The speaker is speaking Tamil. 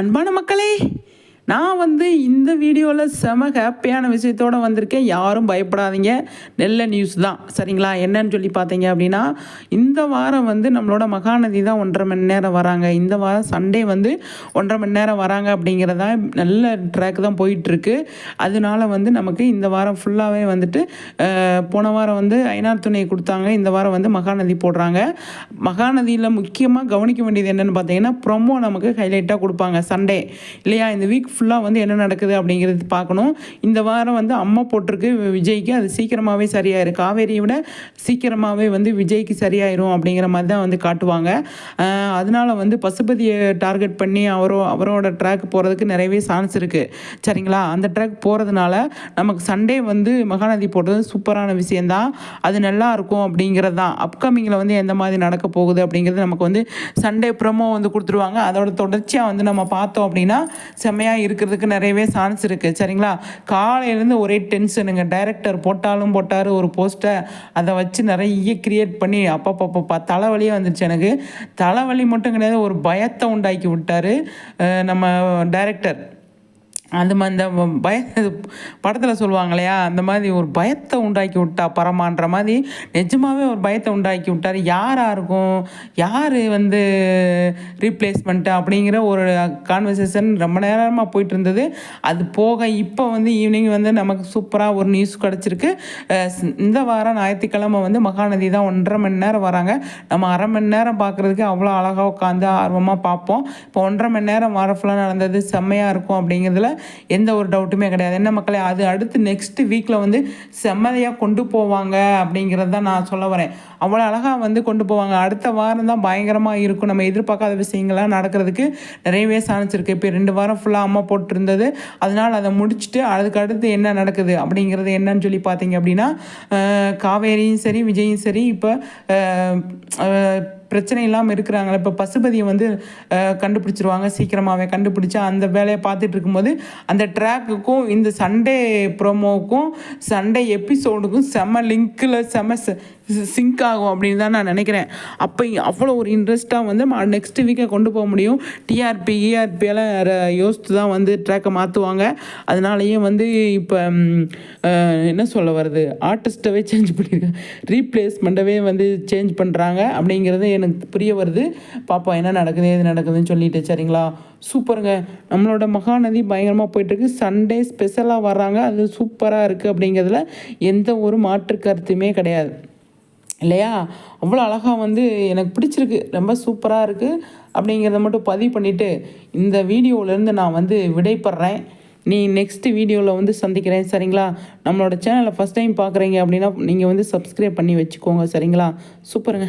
அன்பான மக்களே நான் வந்து இந்த வீடியோவில் செம ஹாப்பியான விஷயத்தோடு வந்திருக்கேன். யாரும் பயப்படாதீங்க. நல்ல நியூஸ் தான். சரிங்களா? என்னன்னு சொல்லி பார்த்தீங்க அப்படின்னா இந்த வாரம் வந்து நம்மளோட மகாநதி தான் ஒன்றரை மணி நேரம் வராங்க. இந்த வாரம் சண்டே வந்து ஒன்றரை மணி நேரம் வராங்க அப்படிங்கிறதா நல்ல ட்ராக் தான் போயிட்டுருக்கு. அதனால வந்து நமக்கு இந்த வாரம் ஃபுல்லாகவே வந்துட்டு போன வாரம் வந்து ஐநார் துணை கொடுத்தாங்க. இந்த வாரம் வந்து மகாநதி போடுறாங்க. மகாநதியில் முக்கியமாக கவனிக்க வேண்டியது என்னென்னு பார்த்தீங்கன்னா ப்ரொமோ நமக்கு ஹைலைட்டாக கொடுப்பாங்க. சண்டே. இல்லையா? இந்த வீக் ஃபுல்லாக வந்து என்ன நடக்குது அப்படிங்கிறது பார்க்கணும். இந்த வாரம் வந்து அம்மா போட்டிருக்கு விஜய்க்கு. அது சீக்கிரமாகவே சரியாயிரும். காவேரியை விட சீக்கிரமாகவே வந்து விஜய்க்கு சரியாயிரும் அப்படிங்கிற மாதிரி தான் வந்து காட்டுவாங்க. அதனால் அதனால வந்து பசுபதியை டார்கெட் பண்ணி அவரோ அவரோட ட்ராக் போகிறதுக்கு நிறையவே சான்ஸ் இருக்குது சரிங்களா? அந்த ட்ராக் போகிறதுனால நமக்கு சண்டே வந்து மகாநதி போடுறது சூப்பரான விஷயந்தான் அது நல்லா இருக்கும் அப்படிங்கிறது தான். அப்கமிங்கில் வந்து எந்த மாதிரி நடக்க போகுது அப்படிங்கிறது நமக்கு வந்து சண்டே ப்ரோமோ வந்து கொடுத்துருவாங்க. அதோட தொடர்ச்சியாக வந்து நம்ம பார்த்தோம் அப்படின்னா செம்மையாக இருக்கிறதுக்கு நிறையவே சான்ஸ் இருக்குது சரிங்களா? காலையிலேருந்து ஒரே டென்ஷனுங்க டைரக்டர் போட்டாலும் போட்டார் ஒரு போஸ்ட்டை அதை வச்சு நிறைய கிரியேட் பண்ணி அப்பப்பப்பப்பா தலைவலியே வந்துருச்சு எனக்கு. தலைவலி மட்டும் கிடையாது ஒரு பயத்தை உண்டாக்கி விட்டார். நம்ம டைரக்டர் அந்த மாதிரி அந்த பய படத்தில் சொல்லுவாங்க இல்லையா அந்த மாதிரி ஒரு பயத்தை உண்டாக்கி விட்டா பரமான்ற மாதிரி நிஜமாகவே ஒரு பயத்தை உண்டாக்கி விட்டார். யாராக இருக்கும்? யார் வந்து ரீப்ளேஸ்மெண்ட்டு அப்படிங்கிற ஒரு கான்வர்சேஷன் ரொம்ப நேரமாக போயிட்டு இருந்தது அது போக இப்போ வந்து ஈவினிங் வந்து நமக்கு சூப்பராக ஒரு நியூஸ் கிடச்சிருக்கு. இந்த வாரம் ஞாயிற்றுக்கிழமை வந்து மகாநதி தான் ஒன்றரை மணி நேரம் வராங்க. நம்ம அரை மணி நேரம் பார்க்குறதுக்கு அவ்வளோ அழகாக உட்காந்து ஆர்வமாக பார்ப்போம். இப்போ ஒன்றரை மணி நேரம் வரஃபுல்லாக ஃபுல்லாக நடந்தது செம்மையாக இருக்கும் அப்படிங்கிறதுல எந்த ஒரு டவுட்டுமே கிடையாது. என்ன மக்களே அது அடுத்து நெக்ஸ்ட் வீக்கில் வந்து செம்மதையாக கொண்டு போவாங்க அப்படிங்கிறது தான் நான் சொல்ல வரேன். அவ்வளோ அழகாக வந்து கொண்டு போவாங்க. அடுத்த வாரம் தான் பயங்கரமாக இருக்கும். நம்ம எதிர்பார்க்காத விஷயங்கள்லாம் நடக்கிறதுக்கு நிறையவே சாணிச்சிருக்கு இப்போ ரெண்டு வாரம் ஃபுல்லாக அம்மா போட்டிருந்தது. அதனால் அதை முடிச்சுட்டு அதுக்கு அடுத்து என்ன நடக்குது அப்படிங்கிறது என்னன்னு சொல்லி பார்த்தீங்க அப்படின்னா காவேரியும் சரி விஜயும் சரி இப்போ பிரச்சனை இல்லாமல் இருக்கிறாங்களே இப்போ பசுபதியை வந்து கண்டுபிடிச்சிருவாங்க சீக்கிரமாகவே கண்டுபிடிச்சா அந்த வேலையை பார்த்துட்டு இருக்கும்போது அந்த ட்ராக்குக்கும் இந்த சண்டே ப்ரோமோவுக்கும் சண்டே எபிசோடுக்கும் செம லிங்க்கில் செம சிங்க் ஆகும் அப்படின்னு தான் நான் நினைக்கிறேன். அப்போ அவ்வளோ ஒரு இன்ட்ரெஸ்ட்டாக வந்து நெக்ஸ்ட் வீக்கை கொண்டு போக முடியும். டிஆர்பி இஆர்பியெல்லாம் யோசித்து தான் வந்து ட்ராக்கை மாற்றுவாங்க அதனாலேயே வந்து இப்போ என்ன சொல்ல வருது ஆர்டிஸ்ட்டவே சேஞ்ச் பண்ணியிருக்காங்க ரீப்ளேஸ்மெண்ட்டவே வந்து சேஞ்ச் பண்ணுறாங்க அப்படிங்கிறது எனக்கு புரிய வருது. பாப்பா என்ன நடக்குது எது நடக்குதுன்னு சொல்லிட்டு சரிங்களா? சூப்பருங்க. நம்மளோட மகாநதி பயங்கரமாக போயிட்டுருக்கு. சண்டே ஸ்பெஷலாக வர்றாங்க. அது சூப்பராக இருக்குது அப்படிங்கிறதுல எந்த ஒரு மாற்று கருத்துமே கிடையாது. இல்லையா? அவ்வளோ அழகாக வந்து எனக்கு பிடிச்சிருக்கு. ரொம்ப சூப்பராக இருக்குது அப்படிங்கிறத மட்டும் பதிவு பண்ணிவிட்டு இந்த வீடியோவிலேருந்து நான் வந்து விடைபடுறேன் நீ நெக்ஸ்ட்டு வீடியோவில் வந்து சந்திக்கிறேன். சரிங்களா? நம்மளோட சேனலை ஃபஸ்ட் டைம் பார்க்குறீங்க அப்படின்னா நீங்கள் வந்து சப்ஸ்கிரைப் பண்ணி வச்சுக்கோங்க. சரிங்களா? சூப்பருங்க.